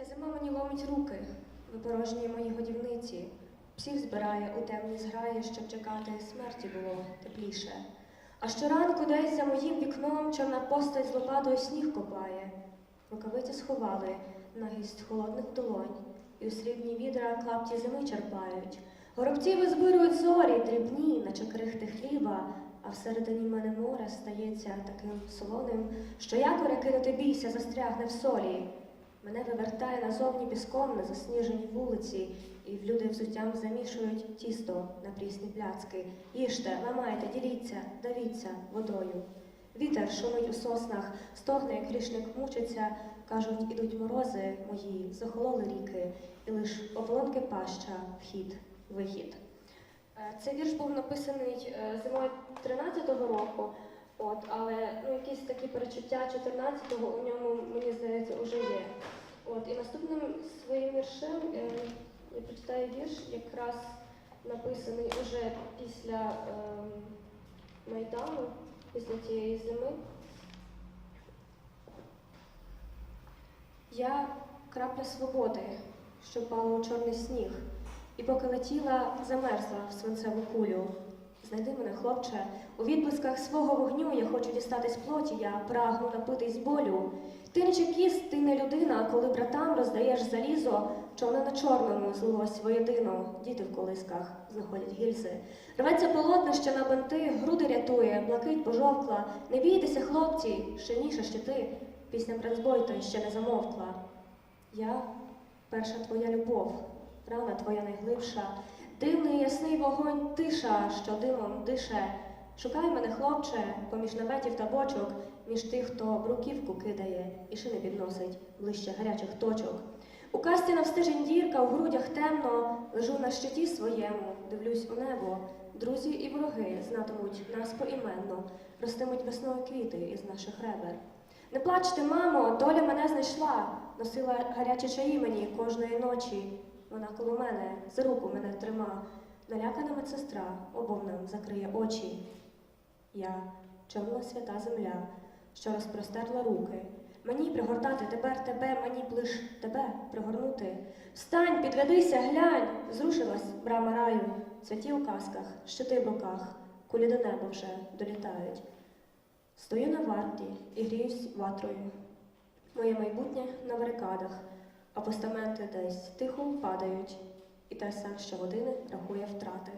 Ця зима мені ломить руки, випорожнює мої годівниці, псів збирає у темні зграї, щоб чекати смерті було тепліше. А щоранку десь за моїм вікном чорна постать з лопатою сніг копає. Рукавиці сховали на гість холодних долонь, і у срібні відра клапті зими черпають. Горобці визбирують зорі, дрібні, наче крихти хліба, а всередині мене море стається таким солоним, що якоря кинути бійся, застрягне в солі. Мене вивертає назовні піском на засніженій вулиці, і в люди взуттям замішують тісто на прісні пляцки. Їжте, ламайте, діліться, давіться водою. Вітер шумить у соснах, стогне, як грішник мучиться, кажуть, ідуть морози мої, захололи ріки, і лиш ополонки паща, вхід, вихід. Е, Цей вірш був написаний е, зимою 13-го року, от, але ну, якісь такі перечуття 14-го у ньому, мені. От, і наступним своїм віршем е, я прочитаю вірш, якраз написаний уже після е, Майдану, після тієї зими. Я крапля свободи, що впала у чорний сніг, і поки летіла, замерзла в свинцеву кулю. Знайди мене, хлопче, у відблисках свого вогню я хочу дістатись плоті, я прагну напитись болю. Ти не чекіст, ти не людина, коли братам роздаєш залізо, чорне на чорному злилось воєдино, діти в колисках знаходять гільзи. Рветься полотнище на бинти, груди рятує, блакить пожовкла. Не бійтеся, хлопці, ще щити, пісня Бранцбойта ще не замовкла. Я перша твоя любов, рана твоя найглибша, дивний ясний вогонь, тиша, що димом дише. Шукай мене, хлопче, поміж наметів та бочок, між тих, хто бруківку кидає і шини підносить ближче гарячих точок. У касті навстижень дірка, у грудях темно, лежу на щиті своєму, дивлюсь у небо. Друзі і вороги знатимуть нас поіменно, ростимуть весною квіти із наших ребер. Не плачте, мамо, доля мене знайшла, носила гарячі чаї мені кожної ночі. Вона коло мене, за руку мене трима, налякана медсестра обом нам закриє очі. Я чорна свята земля, що розпростерла руки. Мені пригортати тепер тебе, мені б лиш тебе пригорнути. Встань, підведися, глянь, зрушилась брама раю, цвяті у касках, щити в руках, кулі до неба вже долітають. Стою на варті і гріюсь ватрою. Моє майбутнє на барикадах, а постаменти десь тихо падають, і те сам щогодини рахує втрати.